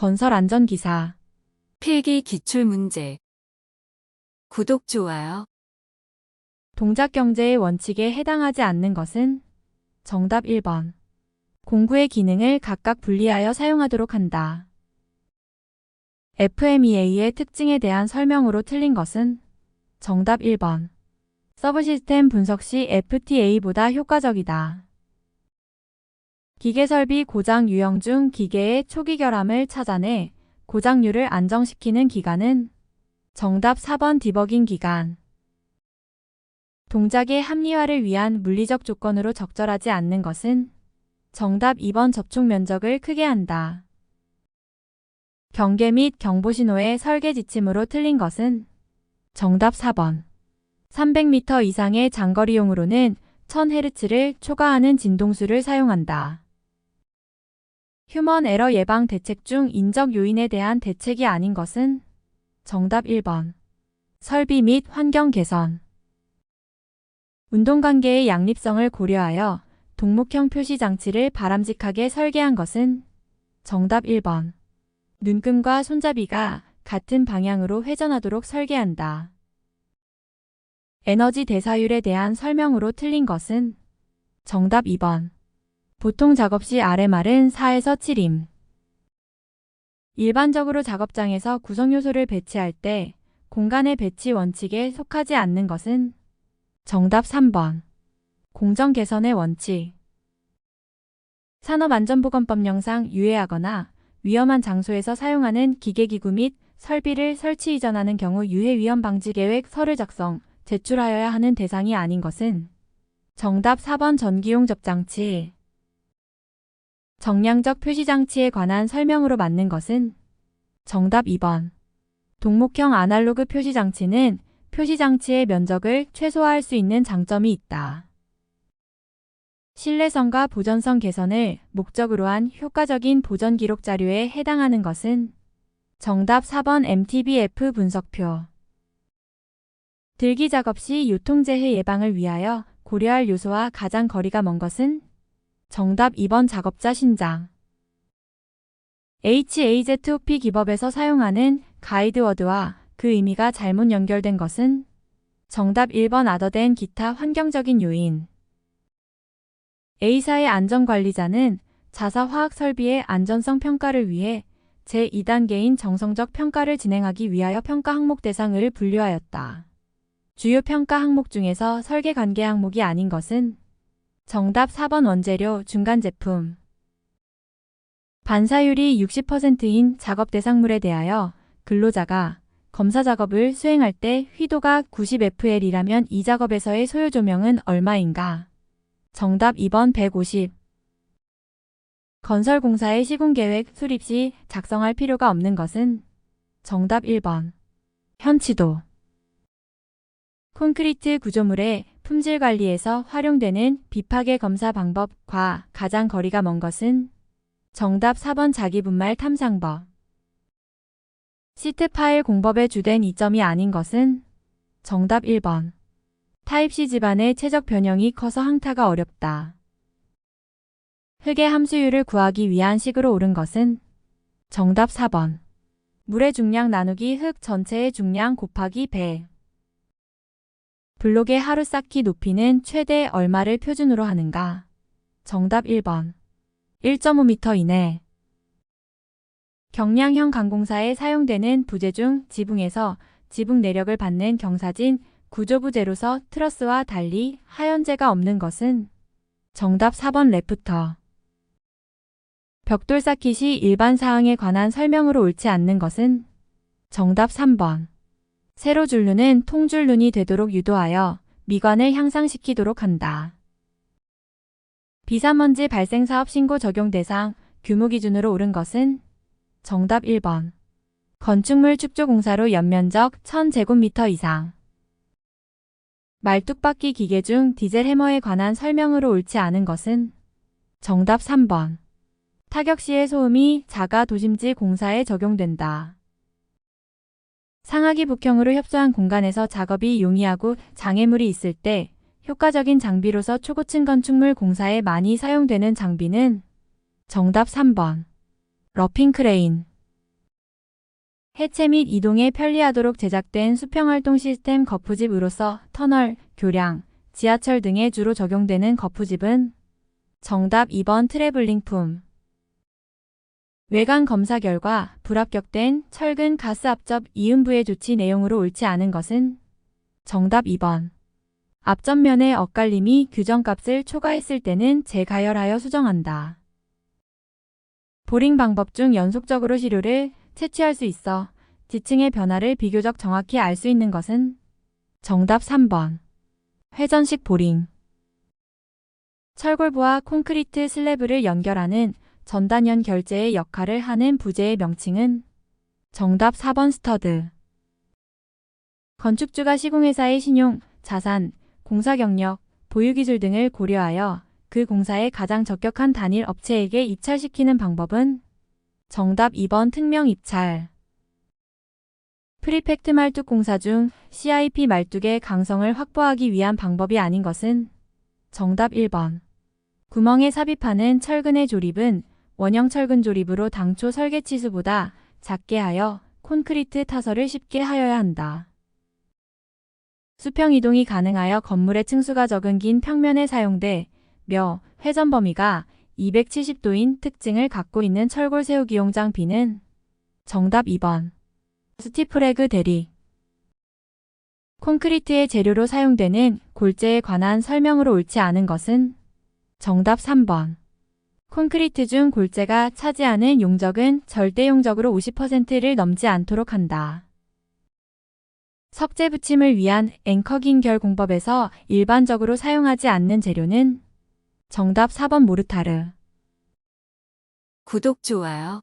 건설 안전기사. 필기 기출 문제. 구독, 좋아요. 동작 경제의 원칙에 해당하지 않는 것은 정답 1번. 공구의 기능을 각각 분리하여 사용하도록 한다. FMEA의 특징에 대한 설명으로 틀린 것은 정답 1번. 서브 시스템 분석 시 FTA보다 효과적이다. 기계 설비 고장 유형 중 기계의 초기 결함을 찾아내 고장률을 안정시키는 기간은 정답 4번 디버깅 기간. 동작의 합리화를 위한 물리적 조건으로 적절하지 않는 것은 정답 2번 접촉 면적을 크게 한다. 경계 및 경보 신호의 설계 지침으로 틀린 것은 정답 4번. 300m 이상의 장거리용으로는 1000Hz를 초과하는 진동수를 사용한다. 휴먼 에러 예방 대책 중 인적 요인에 대한 대책이 아닌 것은 정답 1번. 설비 및 환경 개선. 운동관계의 양립성을 고려하여 동목형 표시 장치를 바람직하게 설계한 것은 정답 1번. 눈금과 손잡이가 같은 방향으로 회전하도록 설계한다. 에너지 대사율에 대한 설명으로 틀린 것은 정답 2번. 보통 작업 시 RMR은 4에서 7임. 일반적으로 작업장에서 구성 요소를 배치할 때 공간의 배치 원칙에 속하지 않는 것은 정답 3번. 공정 개선의 원칙. 산업안전보건법령상 유해하거나 위험한 장소에서 사용하는 기계기구 및 설비를 설치 이전하는 경우 유해 위험 방지 계획 서를 작성, 제출하여야 하는 대상이 아닌 것은 정답 4번 전기용 접장치. 정량적 표시장치에 관한 설명으로 맞는 것은 정답 2번. 동목형 아날로그 표시장치는 표시장치의 면적을 최소화할 수 있는 장점이 있다. 신뢰성과 보존성 개선을 목적으로 한 효과적인 보전 기록 자료에 해당하는 것은 정답 4번 MTBF 분석표. 들기 작업 시 유통재해 예방을 위하여 고려할 요소와 가장 거리가 먼 것은 정답 2번 작업자 신장. HAZOP 기법에서 사용하는 가이드워드와 그 의미가 잘못 연결된 것은 정답 1번 아더된 기타 환경적인 요인. A사의 안전관리자는 자사 화학 설비의 안전성 평가를 위해 제2단계인 정성적 평가를 진행하기 위하여 평가 항목 대상을 분류하였다. 주요 평가 항목 중에서 설계 관계 항목이 아닌 것은 정답 4번 원재료 중간 제품. 반사율이 60%인 작업 대상물에 대하여 근로자가 검사 작업을 수행할 때 휘도가 90FL이라면 이 작업에서의 소요 조명은 얼마인가? 정답 2번 150. 건설공사의 시공계획 수립 시 작성할 필요가 없는 것은 정답 1번. 현치도. 콘크리트 구조물의 품질 관리에서 활용되는 비파괴 검사 방법과 가장 거리가 먼 것은 정답 4번 자기분말 탐상법. 시트 파일 공법의 주된 이점이 아닌 것은 정답 1번. 타입C 집안의 최적 변형이 커서 항타가 어렵다. 흙의 함수율을 구하기 위한 식으로 옳은 것은 정답 4번. 물의 중량 나누기 흙 전체의 중량 곱하기 배. 블록의 하루 쌓기 높이는 최대 얼마를 표준으로 하는가? 정답 1번. 1.5m 이내. 경량형 강공사에 사용되는 부재 중 지붕에서 지붕 내력을 받는 경사진 구조부재로서 트러스와 달리 하연재가 없는 것은 정답 4번 레프터. 벽돌 쌓기 시 일반 사항에 관한 설명으로 옳지 않는 것은 정답 3번. 세로 줄눈은 통줄눈이 되도록 유도하여 미관을 향상시키도록 한다. 비산먼지 발생 사업 신고 적용 대상 규모 기준으로 옳은 것은 정답 1번. 건축물 축조공사로 연면적 1000제곱미터 이상. 말뚝박기 기계 중 디젤 해머에 관한 설명으로 옳지 않은 것은 정답 3번. 타격 시의 소음이 자가 도심지 공사에 적용된다. 상하기 북형으로 협소한 공간에서 작업이 용이하고 장애물이 있을 때 효과적인 장비로서 초고층 건축물 공사에 많이 사용되는 장비는 정답 3번. 러핑 크레인. 해체 및 이동에 편리하도록 제작된 수평활동 시스템 거푸집으로서 터널, 교량, 지하철 등에 주로 적용되는 거푸집은 정답 2번 트래블링품. 외관 검사 결과 불합격된 철근 가스 앞접 이음부의 조치 내용으로 옳지 않은 것은 정답 2번. 앞전면의 엇갈림이 규정값을 초과했을 때는 재가열하여 수정한다. 보링 방법 중 연속적으로 시료를 채취할 수 있어 지층의 변화를 비교적 정확히 알 수 있는 것은 정답 3번. 회전식 보링. 철골부와 콘크리트 슬래브를 연결하는 전단연 결재의 역할을 하는 부재의 명칭은 정답 4번 스터드. 건축주가 시공회사의 신용, 자산, 공사 경력, 보유 기술 등을 고려하여 그 공사에 가장 적격한 단일 업체에게 입찰시키는 방법은 정답 2번 특명 입찰. 프리팩트 말뚝 공사 중 CIP 말뚝의 강성을 확보하기 위한 방법이 아닌 것은 정답 1번. 구멍에 삽입하는 철근의 조립은 원형 철근 조립으로 당초 설계 치수보다 작게 하여 콘크리트 타설을 쉽게 하여야 한다. 수평 이동이 가능하여 건물의 층수가 적은 긴 평면에 사용돼 며 회전 범위가 270도인 특징을 갖고 있는 철골 세우기 용 장비는 정답 2번. 스티프레그 대리. 콘크리트의 재료로 사용되는 골재에 관한 설명으로 옳지 않은 것은 정답 3번. 콘크리트 중 골재가 차지하는 용적은 절대 용적으로 50%를 넘지 않도록 한다. 석재 붙임을 위한 앵커긴 결 공법에서 일반적으로 사용하지 않는 재료는 정답 4번 모르타르. 구독, 좋아요.